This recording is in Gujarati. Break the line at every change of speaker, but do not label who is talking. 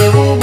જેવું